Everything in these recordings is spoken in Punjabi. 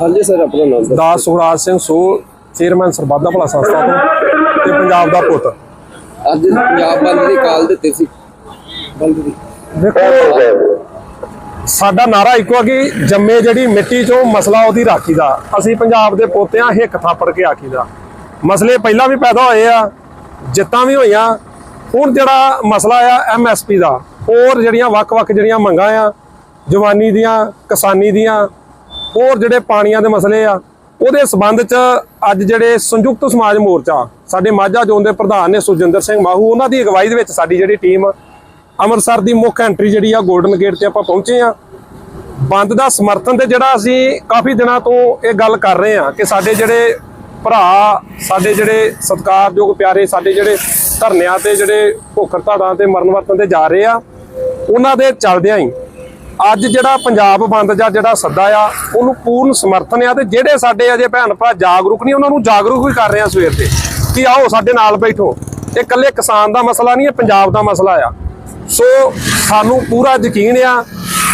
ਹਾਂਜੀ ਸਰ ਆਪਣਾ ਨਾਮ ਦੱਸੋ। ਦਾਸ ਸੁਖਰਾਜ ਸਿੰਘ ਸੋ ਚੇਅਰਮੈਨ ਸਰਬਾਦਾ ਭਲਾ ਸੰਸਥਾ ਤੋਂ ਤੇ ਪੰਜਾਬ ਦਾ ਪੁੱਤ। ਅੱਜ ਪੰਜਾਬ ਬੰਦ ਦੀ ਕਾਲ ਦਿੱਤੀ ਸੀ। ਬੰਦ ਦੀ। ਦੇਖੋ ਸਾਡਾ ਨਾਰਾ ਇੱਕੋ ਆ ਕਿ ਜੰਮੇ ਜਿਹੜੀ ਮਿੱਟੀ ਚੋਂ ਮਸਲਾ ਉਹਦੀ ਰਾਖੀ ਦਾ। ਅਸੀਂ ਪੰਜਾਬ ਦੇ ਪੋਤਿਆਂ ਹਿੱਕ ਥਾਪੜ ਕੇ ਆਖੀਦਾ ਮਸਲੇ ਪਹਿਲਾਂ ਵੀ ਪੈਦਾ ਹੋਏ ਆ ਜਿੱਤਾਂ ਵੀ ਹੋਈਆਂ ਹੁਣ ਜਿਹੜਾ ਮਸਲਾ ਆ ਐਮਐਸਪੀ ਦਾ ਹੋਰ ਜਿਹੜੀਆਂ ਵੱਖ-ਵੱਖ ਜਿਹੜੀਆਂ ਮੰਗਾਂ ਆ ਜਵਾਨੀ ਦੀਆਂ ਕਿਸਾਨੀ ਦੀਆਂ ਹੋਰ ਜਿਹੜੇ ਪਾਣੀਆਂ ਦੇ ਮਸਲੇ ਆ, ਉਹਦੇ ਸਬੰਧ ਚ ਅੱਜ ਜਿਹੜੇ ਸੰਯੁਕਤ ਸਮਾਜ ਮੋਰਚਾ, ਸਾਡੇ ਮਾਝਾ ਜ਼ੋਨ ਦੇ ਪ੍ਰਧਾਨ ਨੇ ਸੁਜਿੰਦਰ ਸਿੰਘ ਮਾਹੂ, ਉਹਨਾਂ ਦੀ ਅਗਵਾਈ ਦੇ ਵਿੱਚ ਸਾਡੀ ਜਿਹੜੀ ਟੀਮ ਅੰਮ੍ਰਿਤਸਰ ਦੀ ਮੁੱਖ ਐਂਟਰੀ ਜਿਹੜੀ ਆ ਗੋਲਡਨ ਗੇਟ ਤੇ ਆਪਾਂ ਪਹੁੰਚੇ ਆ। ਬੰਦ ਦਾ ਸਮਰਥਨ ਤੇ ਜਿਹੜਾ ਅਸੀਂ ਕਾਫੀ ਦਿਨਾਂ ਤੋਂ ਇਹ ਗੱਲ ਕਰ ਰਹੇ ਆ ਕਿ ਸਾਡੇ ਜਿਹੜੇ ਭਰਾ, ਸਾਡੇ ਜਿਹੜੇ ਸਤਿਕਾਰਯੋਗ ਪਿਆਰੇ, ਸਾਡੇ ਜਿਹੜੇ ਧਰਨਿਆਂ ਤੇ ਜਿਹੜੇ ਭੁੱਖ ਹੜਤਾਲਾਂ ਤੇ ਮਰਨ ਵਰਤਨ ਤੇ ਜਾ ਰਹੇ ਆ, ਉਹਨਾਂ ਦੇ ਚੱਲਦਿਆਂ ਹੀ ਅੱਜ ਜਿਹੜਾ ਪੰਜਾਬ ਬੰਦ ਜਾਂ ਜਿਹੜਾ ਸੱਦਾ ਆ, ਉਹਨੂੰ ਪੂਰਨ ਸਮਰਥਨ ਆ ਤੇ ਜਿਹੜੇ ਸਾਡੇ ਅਜੇ ਭੈਣ ਭਰਾ ਜਾਗਰੂਕ ਨਹੀਂ, ਉਹਨਾਂ ਨੂੰ ਜਾਗਰੂਕ ਵੀ ਕਰ ਰਹੇ ਆ ਸਵੇਰ ਤੇ ਕਿ ਆਓ ਸਾਡੇ ਨਾਲ ਬੈਠੋ। ਇਹ ਇਕੱਲੇ ਕਿਸਾਨ ਦਾ ਮਸਲਾ ਨਹੀਂ, ਇਹ ਪੰਜਾਬ ਦਾ ਮਸਲਾ ਆ। ਸੋ ਸਾਨੂੰ ਪੂਰਾ ਯਕੀਨ ਆ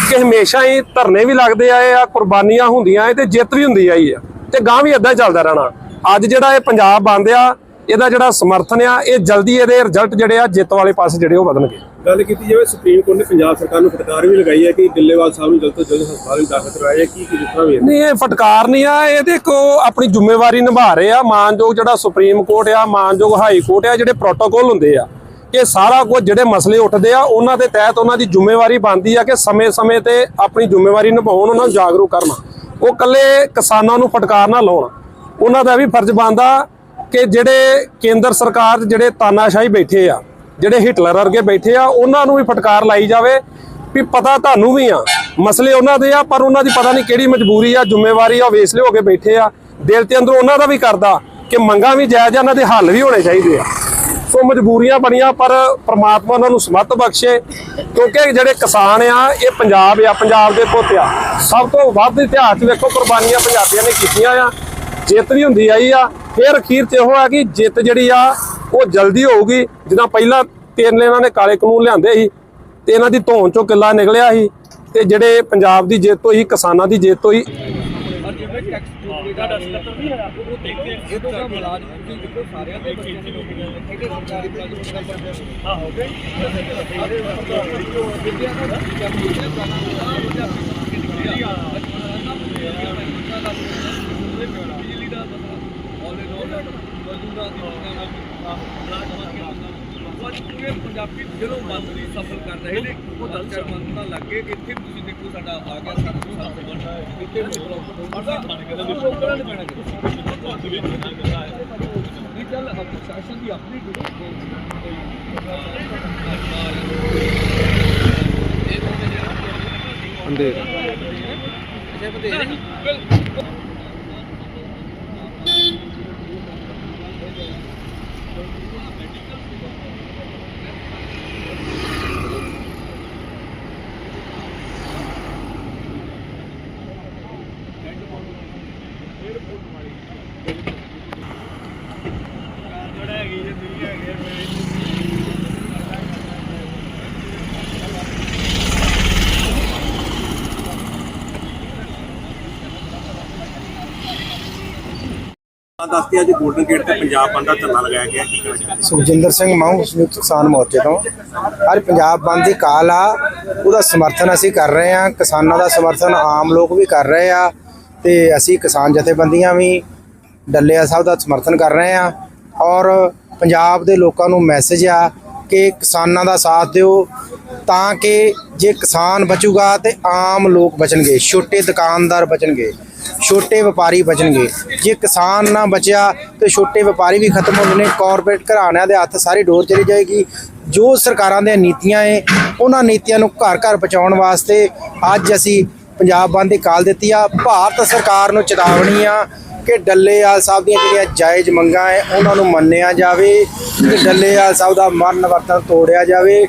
ਕਿ ਹਮੇਸ਼ਾ ਹੀ ਧਰਨੇ ਵੀ ਲੱਗਦੇ ਆਏ ਆ, ਕੁਰਬਾਨੀਆਂ ਹੁੰਦੀਆਂ ਏ ਤੇ ਜਿੱਤ ਵੀ ਹੁੰਦੀ ਆਈ ਆ ਤੇ ਗਾਂ ਵੀ ਇਦਾਂ ਚੱਲਦਾ ਰਹਿਣਾ। ਅੱਜ ਜਿਹੜਾ ਇਹ ਪੰਜਾਬ ਬੰਦ ਆ, ਇਹਦਾ ਜਿਹੜਾ ਸਮਰਥਨ ਆ, ਇਹ ਜਲਦੀ ਇਹਦੇ ਰਿਜ਼ਲਟ ਜਿਹੜੇ ਆ, ਜਿੱਤ ਵਾਲੇ ਪਾਸੇ ਜਿਹੜੇ ਉਹ ਵਧਣਗੇ। ਗੱਲ ਕੀਤੀ ਜਾਵੇ ਸੁਪਰੀਮ ਕੋਰਟ ਨੇ ਪੰਜਾਬ ਸਰਕਾਰ ਨੂੰ ਫਟਕਾਰ ਵੀ ਲਗਾਈ ਹੈ ਕਿ ਦਿੱਲੇਵਾਲ ਸਾਹਿਬ ਨੂੰ ਜਲਦ ਤੋਂ ਜਲਦ ਹਸਪਤਾਲ ਵਿੱਚ ਦਾਖਲ ਕਰਵਾਇਆ ਜਾਏ। ਕੀ ਕੀ ਜਿਤਨਾ ਵੀ ਨਹੀਂ, ਇਹ ਫਟਕਾਰ ਨਹੀਂ ਆ, ਇਹ ਦੇਖੋ, ਆਪਣੀ ਜ਼ਿੰਮੇਵਾਰੀ ਨਿਭਾ ਰਹੇ ਆ। ਮਾਨਯੋਗ ਜਿਹੜਾ ਸੁਪਰੀਮ ਕੋਰਟ ਆ, ਮਾਨਯੋਗ ਹਾਈ ਕੋਰਟ ਆ, ਜਿਹੜੇ ਪ੍ਰੋਟੋਕੋਲ ਹੁੰਦੇ ਆ ਕਿ ਸਾਰਾ ਕੁਝ ਜਿਹੜੇ ਮਸਲੇ ਉੱਠਦੇ ਆ, ਉਹਨਾਂ ਦੇ ਤਹਿਤ ਉਹਨਾਂ ਦੀ ਜ਼ਿੰਮੇਵਾਰੀ ਬਣਦੀ ਆ ਕਿ ਸਮੇਂ-ਸਮੇਂ ਤੇ ਆਪਣੀ ਜ਼ਿੰਮੇਵਾਰੀ ਨਿਭਾਉਣ, ਉਹਨਾਂ ਨੂੰ ਜਾਗਰੂਕ ਕਰਨ। ਉਹ ਕੱਲੇ ਕਿਸਾਨਾਂ ਨੂੰ ਫਟਕਾਰ ਨਾ ਲਾਉਣ। ਉਹਨਾਂ ਦਾ ਵੀ ਫਰਜ਼ ਬਣਦਾ ਕਿ ਜਿਹੜੇ ਕੇਂਦਰ ਸਰਕਾਰ, ਜਿਹੜੇ ਤਾਨਾਸ਼ਾਹੀ ਬੈਠੇ ਆ ਜਿਹੜੇ ਹਿਟਲਰ ਵਰਗੇ ਬੈਠੇ ਆ, ਉਹਨਾਂ ਨੂੰ ਵੀ ਫਟਕਾਰ ਲਾਈ ਜਾਵੇ ਵੀ ਪਤਾ ਤੁਹਾਨੂੰ ਵੀ ਆ। ਮਸਲੇ ਉਹਨਾਂ ਦੇ ਆ, ਪਰ ਉਹਨਾਂ ਦੀ ਪਤਾ ਨਹੀਂ ਕਿਹੜੀ ਮਜਬੂਰੀ ਆ, ਜ਼ਿੰਮੇਵਾਰੀ ਆ, ਵੇਸਲੇ ਹੋ ਕੇ ਬੈਠੇ ਆ। ਦਿਲ ਤੇ ਅੰਦਰੋਂ ਉਹਨਾਂ ਦਾ ਵੀ ਕਰਦਾ ਕਿ ਮੰਗਾਂ ਵੀ ਜਾਇਜ਼ ਆ, ਉਹਨਾਂ ਦੇ ਹੱਲ ਵੀ ਹੋਣੇ ਚਾਹੀਦੇ ਆ। ਸੋ ਮਜਬੂਰੀਆਂ ਬਣੀਆਂ, ਪਰ ਪ੍ਰਮਾਤਮਾ ਉਹਨਾਂ ਨੂੰ ਸਮਤ ਬਖਸ਼ੇ, ਕਿਉਂਕਿ ਜਿਹੜੇ ਕਿਸਾਨ ਆ, ਇਹ ਪੰਜਾਬ ਆ, ਪੰਜਾਬ ਦੇ ਪੁੱਤ ਆ। ਸਭ ਤੋਂ ਵੱਧ ਇਤਿਹਾਸ 'ਚ ਵੇਖੋ, ਕੁਰਬਾਨੀਆਂ ਪੰਜਾਬੀਆਂ ਨੇ ਕੀਤੀਆਂ ਆ। ਜਿੱਤ ਵੀ ਹੁੰਦੀ ਆਈ ਆ। ਫਿਰ ਅਖੀਰ 'ਚ ਇਹੋ ਆ ਕਿ ਜਿੱਤ ਜਿਹੜੀ ਆ ਉਹ ਜਲਦੀ ਹੋਊਗੀ। ਜਿੱਦਾਂ ਪਹਿਲਾਂ ਤਿੰਨ ਇਹਨਾਂ ਨੇ ਕਾਲੇ ਕਾਨੂੰਨ ਲਿਆਂਦੇ ਸੀ ਤੇ ਇਹਨਾਂ ਦੀ ਧੌਣ ਚੋਂ ਕਿੱਲਾ ਨਿਕਲਿਆ ਸੀ ਤੇ ਜਿਹੜੇ ਪੰਜਾਬ ਦੀ ਜਿੱਤ ਹੋਈ, ਕਿਸਾਨਾਂ ਦੀ ਜਿੱਤ ਹੋਈ ਪੰਜਾਬੀ ਜਦੋਂ ਮੰਤਰੀ ਸਫਲ ਕਰ ਰਹੇ ਨੇ ਉਹ ਦਲਚਰ ਮੰਨਣਾ ਲੱਗੇ ਕਿ ਇੱਥੇ ਤੁਸੀਂ ਦੇਖੋ ਸਾਡਾ ਆ ਗਿਆ ਸਾਡਾ ਸਾਥ ਬਣਦਾ ਇੱਥੇ ਬਣ ਕੇ ਤਾਂ ਲੋਕਾਂ ਨੇ ਪੈਣਾ ਨਹੀਂ ਚੱਲ ਆਪਣੀ ਸ਼ਾਸਨ ਦੀ ਆਪਣੀ ਦੱਸਦੇ ਅੱਜ 골ਡਨ ਗੇਟ ਤੇ ਪੰਜਾਬ ਬੰਦ ਦਾ ਧਰਨਾ ਲਗਾਇਆ ਗਿਆ, ਕੀ ਕਹਿਣਾ ਚਾਹੁੰਦੇ ਸੁਖਜਿੰਦਰ ਸਿੰਘ ਮਾਹੂ ਸੰਯੁਕਤ ਕਿਸਾਨ ਮੋਰਚੇ ਤੋਂ। ਅੱਜ ਪੰਜਾਬ ਬੰਦ ਦੀ ਕਾਲ ਆ, ਉਹਦਾ ਸਮਰਥਨ ਅਸੀਂ ਕਰ ਰਹੇ ਆ ਕਿਸਾਨਾਂ ਦਾ ਸਮਰਥਨ ਆਮ ਲੋਕ ਵੀ ਕਰ ਰਹੇ ਆ, ਤੇ ਅਸੀਂ ਕਿਸਾਨ ਜਥੇਬੰਦੀਆਂ ਵੀ, ਡੱਲੇਆ ਸਾਹਿਬ ਦਾ ਸਮਰਥਨ ਕਰ ਰਹੇ ਆ ਔਰ ਪੰਜਾਬ ਦੇ ਲੋਕਾਂ ਨੂੰ ਮੈਸੇਜ ਆ ਕਿ ਕਿਸਾਨਾਂ ਦਾ ਸਾਥ ਦਿਓ ਤਾਂ ਕਿ ਜੇ ਕਿਸਾਨ ਬਚੂਗਾ ਤੇ ਆਮ ਲੋਕ ਬਚਣਗੇ, ਛੋਟੇ ਦੁਕਾਨਦਾਰ ਬਚਣਗੇ, ਛੋਟੇ ਵਪਾਰੀ ਬਚਣਗੇ। ਜੇ ਕਿਸਾਨ ਨਾ ਬਚਿਆ ਤੇ ਛੋਟੇ ਵਪਾਰੀ ਵੀ ਖਤਮ ਹੋ ਜਾਣੇ ਕਾਰਪੋਰੇਟ ਘਰਾਣਿਆਂ ਦੇ ਹੱਥ ਸਾਰੀ ਡੋਰ ਚਲੀ ਜਾਏਗੀ। ਜੋ ਸਰਕਾਰਾਂ ਦੀਆਂ ਨੀਤੀਆਂ ਏ, ਉਹਨਾਂ ਨੀਤੀਆਂ ਨੂੰ ਘਰ ਘਰ ਪਹੁੰਚਾਉਣ ਵਾਸਤੇ ਅੱਜ ਅਸੀਂ ਪੰਜਾਬ ਬੰਦ ਦੀ ਕਾਲ ਦਿੱਤੀ ਆ। ਭਾਰਤ ਸਰਕਾਰ ਨੂੰ ਚੇਤਾਵਨੀ ਆ ਕਿ ਡੱਲੇਵਾਲ ਸਾਹਿਬ ਦੀਆਂ ਜਿਹੜੀਆਂ ਜਾਇਜ਼ ਮੰਗਾਂ ਹੈ ਉਹਨਾਂ ਨੂੰ ਮੰਨਿਆ ਜਾਵੇ ਤੇ ਡੱਲੇਵਾਲ ਸਾਹਿਬ ਦਾ ਮਰਨ ਵਰਤਨ ਤੋੜਿਆ ਜਾਵੇ।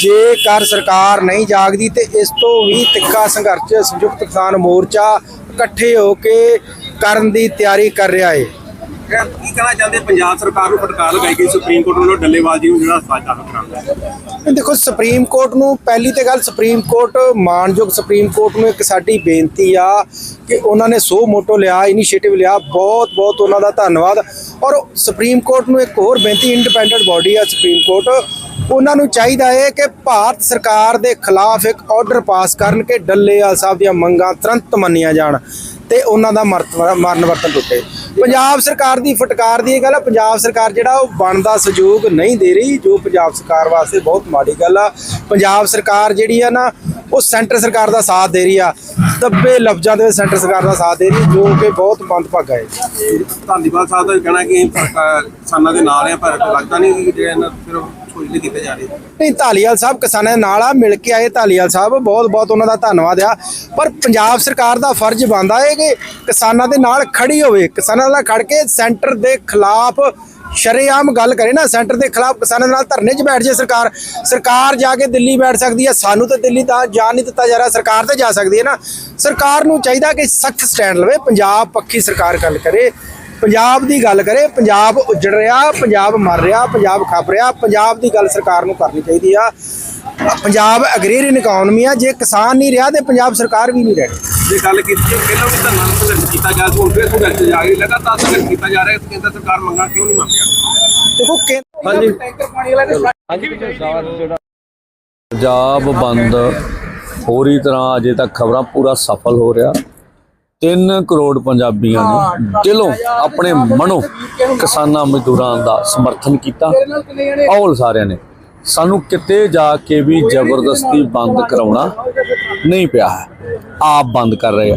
ਜੇਕਰ ਸਰਕਾਰ ਨਹੀਂ ਜਾਗਦੀ ਤੇ ਇਸ ਤੋਂ ਵੀ ਤਿੱਖਾ ਸੰਘਰਸ਼, ਸੰਯੁਕਤ ਕਿਸਾਨ ਮੋਰਚਾ ਇਕੱਠੇ ਹੋ ਕੇ ਕਰਨ ਦੀ ਤਿਆਰੀ ਕਰ ਰਿਹਾ ਹੈ ਕੀ ਕਹਿਣਾ ਚਾਹੁੰਦੇ ਪੰਜਾਬ ਸਰਕਾਰ ਨੂੰ ਫਟਕਾਰ ਲਗਾਈ ਗਈ ਸੁਪਰੀਮ ਕੋਰਟ ਵੱਲੋਂ ਡੱਲੇਵਾਲ ਜੀ ਨੂੰ ਜਿਹੜਾ ਹਸਪਤਾਲ ਦਾਖਲ ਕਰਾਉਣਾ ਦੇਖੋ, ਸੁਪਰੀਮ ਕੋਰਟ ਨੂੰ ਪਹਿਲੀ ਤੇ ਗੱਲ ਸੁਪਰੀਮ ਕੋਰਟ, ਮਾਨਯੋਗ ਸੁਪਰੀਮ ਕੋਰਟ ਨੂੰ ਇੱਕ ਸਾਡੀ ਬੇਨਤੀ ਆ ਕਿ ਉਹਨਾਂ ਨੇ ਸੋ ਮੋਟੋ ਲਿਆ, ਇਨੀਸ਼ੀਏਟਿਵ ਲਿਆ, ਬਹੁਤ ਬਹੁਤ ਉਹਨਾਂ ਦਾ ਧੰਨਵਾਦ। ਔਰ ਸੁਪਰੀਮ ਕੋਰਟ ਨੂੰ ਇੱਕ ਹੋਰ ਬੇਨਤੀ, ਇੰਡੀਪੈਂਡੈਂਟ ਬਾਡੀ ਆ ਸੁਪਰੀਮ ਕੋਰਟ, ਉਹਨਾਂ ਨੂੰ ਚਾਹੀਦਾ ਹੈ ਕਿ ਭਾਰਤ ਸਰਕਾਰ ਦੇ ਖਿਲਾਫ ਇੱਕ ਆਰਡਰ ਪਾਸ ਕਰਨ ਕਿ ਡੱਲੇਵਾਲ ਸਾਹਿਬ ਦੀਆਂ ਮੰਗਾਂ ਤੁਰੰਤ ਮੰਨੀਆਂ ਜਾਣ। ਤੇ ਉਹਨਾਂ ਦਾ ਮਰਨ ਵਰਤਨ ਟੁੱਟੇ। ਪੰਜਾਬ ਸਰਕਾਰ ਦੀ ਫਟਕਾਰ ਦੀ ਇਹ ਗੱਲ ਆ, ਪੰਜਾਬ ਸਰਕਾਰ ਜਿਹੜਾ ਉਹ ਬਣਦਾ ਸਹਿਯੋਗ ਨਹੀਂ ਦੇ ਰਹੀ, ਜੋ ਪੰਜਾਬ ਸਰਕਾਰ ਵਾਸਤੇ ਬਹੁਤ ਮਾੜੀ ਗੱਲ ਆ। ਪੰਜਾਬ ਸਰਕਾਰ ਜਿਹੜੀ ਆ ਨਾ, ਉਹ ਸੈਂਟਰ ਸਰਕਾਰ ਦਾ ਸਾਥ ਦੇ ਰਹੀ ਆ। ਦੱਬੇ ਲਫ਼ਜ਼ਾਂ ਦੇ ਸੈਂਟਰ ਸਰਕਾਰ ਦਾ ਸਾਥ ਦੇ ਰਹੀ, ਜੋ ਕਿ ਬਹੁਤ ਮੰਦਭਾਗਾ ਹੈ। ਧਾਲੀਵਾਲ ਸਾਹਿਬ ਦਾ ਕਹਿਣਾ ਕਿ ਸਰਕਾਰ- ਕਿਸਾਨਾਂ ਦੇ ਨਾਲ ਆ, ਪਰ ਲੱਗਦਾ ਨਹੀਂ ਕਿ ਜਿਹੜੇ ਇਹਨਾਂ ਸਿਰਫ ਛੋਜਲੇ ਕੀਤੇ ਜਾ ਰਹੇ ਨਹੀਂ, ਧਾਲੀਵਾਲ ਸਾਹਿਬ ਕਿਸਾਨਾਂ ਦੇ ਨਾਲ ਆ, ਮਿਲ ਕੇ ਆਏ ਧਾਲੀਵਾਲ ਸਾਹਿਬ। ਬਹੁਤ ਬਹੁਤ ਉਹਨਾਂ ਦਾ ਧੰਨਵਾਦ ਆ। ਪਰ ਪੰਜਾਬ ਸਰਕਾਰ ਦਾ ਫਰਜ਼ ਬਣਦਾ ਹੈ ਕਿ ਕਿਸਾਨਾਂ ਦੇ ਨਾਲ ਖੜੀ ਹੋਵੇ। ਕਿਸਾਨਾਂ ਨਾਲ ਖੜ ਕੇ ਸੈਂਟਰ ਦੇ ਖਿਲਾਫ ਸ਼ਰੇਆਮ ਗੱਲ ਕਰੇ ਨਾ। ਸੈਂਟਰ ਦੇ ਖਿਲਾਫ ਕਿਸਾਨਾਂ ਨਾਲ ਧਰਨੇ 'ਚ ਬੈਠ ਜੇ ਸਰਕਾਰ। ਸਰਕਾਰ ਜਾ ਕੇ ਦਿੱਲੀ ਬੈਠ ਸਕਦੀ ਹੈ ਸਾਨੂੰ ਤਾਂ ਦਿੱਲੀ ਤਾਂ ਜਾਣ ਨਹੀਂ ਦਿੱਤਾ ਜਾ ਰਿਹਾ। ਸਰਕਾਰ ਤੇ ਜਾ ਸਕਦੀ ਹੈ ਨਾ। ਸਰਕਾਰ ਨੂੰ ਚਾਹੀਦਾ ਕਿ ਸਖਤ ਸਟੈਂਡ ਲਵੇ। ਪੰਜਾਬ ਪੱਖੀ ਸਰਕਾਰ ਗੱਲ ਕਰੇ। ਪੰਜਾਬ ਦੀ ਗੱਲ ਕਰੇ ਪੰਜਾਬ ਉੱਜੜ ਰਿਹਾ ਪੰਜਾਬ ਮਰ ਰਿਹਾ ਪੰਜਾਬ ਖੱਪ ਰਿਹਾ ਪੰਜਾਬ ਦੀ ਗੱਲ ਸਰਕਾਰ ਨੂੰ ਕਰਨੀ ਚਾਹੀਦੀ ਆ। ਪੰਜਾਬ ਅਗਰੇਰੀਅਨ ਇਕਨੋਮੀ ਆ ਜੇ ਕਿਸਾਨ ਨਹੀਂ ਰਿਹਾ ਤੇ ਪੰਜਾਬ ਸਰਕਾਰ ਵੀ ਨਹੀਂ ਰਹਿਣੀ। ਜੇ ਗੱਲ ਕੀਤੀ ਜਾਏ ਪਹਿਲਾਂ ਵੀ ਧਰਨਾ ਨੂੰ ਸੰਘਰਸ਼ ਕੀਤਾ ਗਿਆ ਸੀ ਹੁਣ ਫਿਰ ਸੰਘਰਸ਼ ਜਾਰੀ ਲਗਾਤਾਰ ਸੰਘਰਸ਼ ਕੀਤਾ ਜਾ ਰਿਹਾ ਹੈ ਕੇਂਦਰ ਸਰਕਾਰ ਮੰਗਾਂ ਕਿਉਂ ਨਹੀਂ ਮੰਨ ਰਹੀ ਦੇਖੋ ਕਿ ਪੰਜਾਬ ਬੰਦ ਪੂਰੀ ਤਰ੍ਹਾਂ ਅਜੇ ਤੱਕ ਖਬਰਾਂ ਪੂਰਾ ਸਫਲ ਹੋ ਰਿਹਾ। 3 ਕਰੋੜ ਪੰਜਾਬੀਆਂ ਨੇ ਦਿਲੋਂ ਆਪਣੇ ਮਨੋਂ ਕਿਸਾਨਾਂ ਮਜ਼ਦੂਰਾਂ ਦਾ ਸਮਰਥਨ ਕੀਤਾ। ਔਲ ਸਾਰਿਆਂ ਨੇ। ਸਾਨੂੰ ਕਿਤੇ ਜਾ ਕੇ ਵੀ ਜ਼ਬਰਦਸਤੀ ਬੰਦ ਕਰਾਉਣਾ ਨਹੀਂ ਪਿਆ ਹੈ। ਆਪ ਬੰਦ ਕਰ ਰਹੇ ਆ।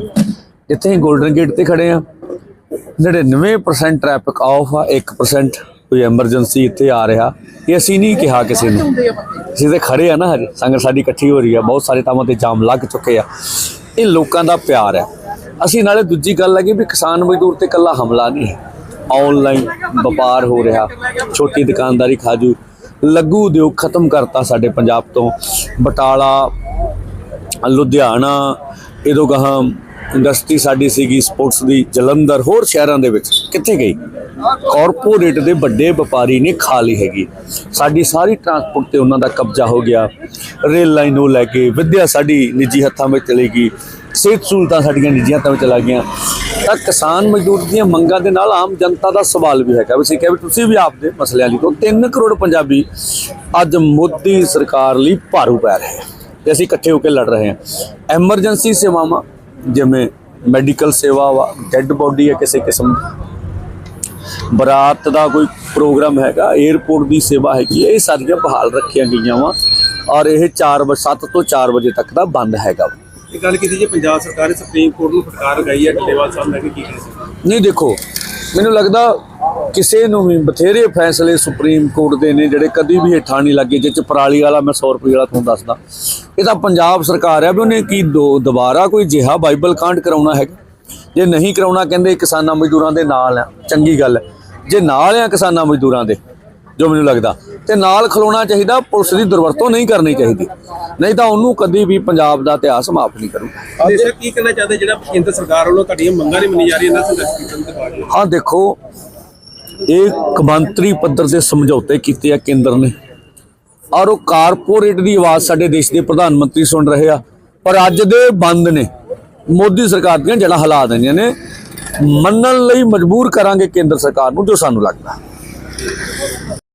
ਇੱਥੇ ਹੀ 골ਡਨ ਗੇਟ ਤੇ ਖੜੇ ਆ। 99% ਟ੍ਰੈਫਿਕ ਆਫ ਆ 1% ਕੋਈ ਐਮਰਜੈਂਸੀ ਇੱਥੇ ਆ ਰਿਹਾ। ਇਹ ਅਸੀਂ ਨਹੀਂ ਕਿਹਾ ਕਿਸੇ ਨੂੰ। ਅਸੀਂ ਤੇ ਖੜੇ ਆ ਨਾ ਹਜੇ। ਸੰਗਤ ਸਾਡੀ ਇਕੱਠੀ ਹੋ ਰਹੀ ਆ। ਬਹੁਤ ਸਾਰੇ ਥਾਵਾਂ ਤੇ ਜਾਮ ਲੱਗ ਚੁੱਕੇ ਆ। ਇਹ ਲੋਕਾਂ ਦਾ ਪਿਆਰ ਹੈ ਅਸੀਂ ਨਾਲੇ ਦੂਜੀ ਗੱਲ ਹੈਗੀ ਵੀ ਕਿਸਾਨ ਮਜ਼ਦੂਰ ਤੇ ਕੱਲਾ ਹਮਲਾ ਨਹੀਂ ਹੈ। ਆਨਲਾਈਨ ਵਪਾਰ ਹੋ ਰਿਹਾ। ਛੋਟੀ ਦੁਕਾਨਦਾਰੀ ਖਾਜੂ। ਲੱਗੂ ਉਦਯੋਗ ਖਤਮ ਕਰਤਾ ਸਾਡੇ ਪੰਜਾਬ ਤੋਂ। ਬਟਾਲਾ, ਲੁਧਿਆਣਾ ਇਦੋਂ ਗਾਹਾਂ ਇੰਡਸਟਰੀ ਸਾਡੀ ਸੀਗੀ, ਸਪੋਰਟਸ ਦੀ, ਜਲੰਧਰ, ਹੋਰ ਸ਼ਹਿਰਾਂ ਦੇ ਵਿੱਚ। ਕਿੱਥੇ ਗਈ? ਕਾਰਪੋਰੇਟ ਦੇ ਵੱਡੇ ਵਪਾਰੀ ਨੇ ਖਾ ਲਈ ਹੈਗੀ। ਸਾਡੀ ਸਾਰੀ ਟਰਾਂਸਪੋਰਟ ਤੇ ਉਹਨਾਂ ਦਾ ਕਬਜ਼ਾ ਹੋ ਗਿਆ। ਰੇਲ ਲਾਈਨ ਨੂੰ ਲੈ ਕੇ ਵਿੱਦਿਆ ਸਾਡੀ ਨਿੱਜੀ ਹੱਥਾਂ ਵਿੱਚ ਚਲੀ ਗਈ। ਸਿਹਤ ਸਹੂਲਤਾਂ ਸਾਡੀਆਂ ਨਿੱਜੀ ਹੱਥਾਂ ਵਿੱਚ ਚਲਾ ਗਈਆਂ। ਤਾਂ ਕਿਸਾਨ ਮਜ਼ਦੂਰ ਦੀਆਂ ਮੰਗਾਂ ਦੇ ਨਾਲ ਆਮ ਜਨਤਾ ਦਾ ਸਵਾਲ ਵੀ ਹੈਗਾ। ਵੀ ਅਸੀਂ ਕਿਹਾ ਵੀ ਤੁਸੀਂ ਵੀ ਆਪਦੇ ਮਸਲਿਆਂ ਲਈ ਤੋਂ 3 ਕਰੋੜ ਪੰਜਾਬੀ ਅੱਜ ਮੋਦੀ ਸਰਕਾਰ ਲਈ ਭਾਰੂ ਪੈ ਰਹੇ ਆ ਤੇ ਅਸੀਂ ਇਕੱਠੇ ਹੋ ਕੇ ਲੜ ਰਹੇ ਹਾਂ ਐਮਰਜੈਂਸੀ ਸੇਵਾਵਾਂ ਜਿਵੇਂ ਮੈਡੀਕਲ ਸੇਵਾ ਵਾ ਡੈੱਡ ਬੋਡੀ ਹੈ ਕਿਸੇ ਕਿਸਮ ਬਰਾਤ ਦਾ ਕੋਈ ਪ੍ਰੋਗਰਾਮ ਹੈਗਾ 에어ਪੋਰਟ ਦੀ ਸੇਵਾ ਹੈਗੀ ਹੈ, ਇਹ ਸਾਰੀਆਂ ਬਹਾਲ ਰੱਖੀਆਂ ਗਈਆਂ ਵਾ ਔਰ ਇਹ 4 ਵਜੇ 7 ਤੋਂ 4 ਵਜੇ ਤੱਕ ਦਾ ਬੰਦ ਹੈਗਾ ਇਹ ਗੱਲ ਕੀਤੀ ਜੇ ਪੰਜਾਬ ਸਰਕਾਰ ਨੇ ਸੁਪਰੀਮ ਕੋਰਟ ਨੂੰ ਫਟਕਾਰ ਲਗਾਈ ਹੈ ਡੱਲੇਵਾਲ ਸਾਹਿਬ ਨੇ ਕੀ ਸੀ? ਨਹੀਂ ਦੇਖੋ ਮੈਨੂੰ ਲੱਗਦਾ ਕਿਸੇ ਨੂੰ ਵੀ ਬਥੇਰੇ ਫੈਸਲੇ ਸੁਪਰੀਮ ਕੋਰਟ ਦੇ ਨੇ ਜਿਹੜੇ ਕਦੀ ਵੀ ਹੇਠਾਂ ਨਹੀਂ ਲੱਗੇ ਜਿਹ ਚ ਪਰਾਲੀ ਵਾਲਾ ਮੈਂ 100 ਰੁਪਏ ਵਾਲਾ ਤੁਹਾਨੂੰ ਦੱਸਦਾ। ਇਹ ਤਾਂ ਪੰਜਾਬ ਸਰਕਾਰ ਹੈ ਵੀ ਉਹਨੇ ਕੀ ਦੋ ਦੁਬਾਰਾ ਕੋਈ ਜਿਹਾ ਬਾਈਬਲ ਕਾਂਡ ਕਰਾਉਣਾ ਹੈਗਾ। ਜੇ ਨਹੀਂ ਕਰਾਉਣਾ ਕਹਿੰਦੇ ਕਿਸਾਨਾਂ ਮਜ਼ਦੂਰਾਂ ਦੇ ਨਾਲ ਆ ਚੰਗੀ ਗੱਲ ਜੇ ਨਾਲ ਆ ਕਿਸਾਨਾਂ ਮਜ਼ਦੂਰਾਂ ਦੇ ਜੋ ਮੈਨੂੰ ਲੱਗਦਾ ਤੇ ਨਾਲ ਖਲੋਣਾ ਚਾਹੀਦਾ ਪੁਲਿਸ ਦੀ ਦੁਰਵਰਤੋਂ ਨਹੀਂ ਕਰਨੀ ਚਾਹੀਦੀ। ਨਹੀਂ ਤਾਂ ਉਹਨੂੰ ਕਦੀ ਵੀ ਪੰਜਾਬ ਦਾ ਇਤਿਹਾਸ ਮਾਫ ਨਹੀਂ ਕਰੂ। ਤੇ ਸਰ ਕੀ ਕਹਿਣਾ ਚਾਹਦੇ ਜਿਹੜਾ ਕੇਂਦਰ ਸਰਕਾਰ ਵੱਲੋਂ ਤੁਹਾਡੀਆਂ ਮੰਗਾਂ ਨਹੀਂ ਮੰਨੀ ਜਾ ਰਹੀਆਂ ਇਹਨਾਂ ਸੰਘਰਸ਼ ਕਰਨ ਦੇ ਬਾਅਦ ਹਾਂ? ਦੇਖੋ ਇਹ ਕਮਾਂਤਰੀ ਪੱਧਰ ਦੇ ਸਮਝੌਤੇ ਕੀਤੇ ਆ ਕੇਂਦਰ ਨੇ। ਔਰ ਉਹ ਕਾਰਪੋਰੇਟ ਦੀ ਆਵਾਜ਼ ਸਾਡੇ ਦੇਸ਼ ਦੇ ਪ੍ਰਧਾਨ ਮੰਤਰੀ ਸੁਣ ਰਹੇ ਆ। ਪਰ ਅੱਜ ਦੇ ਬੰਦ ਨੇ। ਮੋਦੀ ਸਰਕਾਰ ਦੀਆਂ ਜੜ੍ਹਾਂ ਹਾਲਾਤ ਦੇਣੀਆਂ ਨੇ, ਮੰਨਣ ਲਈ ਮਜਬੂਰ ਕਰਾਂਗੇ ਕੇਂਦਰ ਸਰਕਾਰ ਨੂੰ, ਜੋ ਸਾਨੂੰ ਲੱਗਦਾ।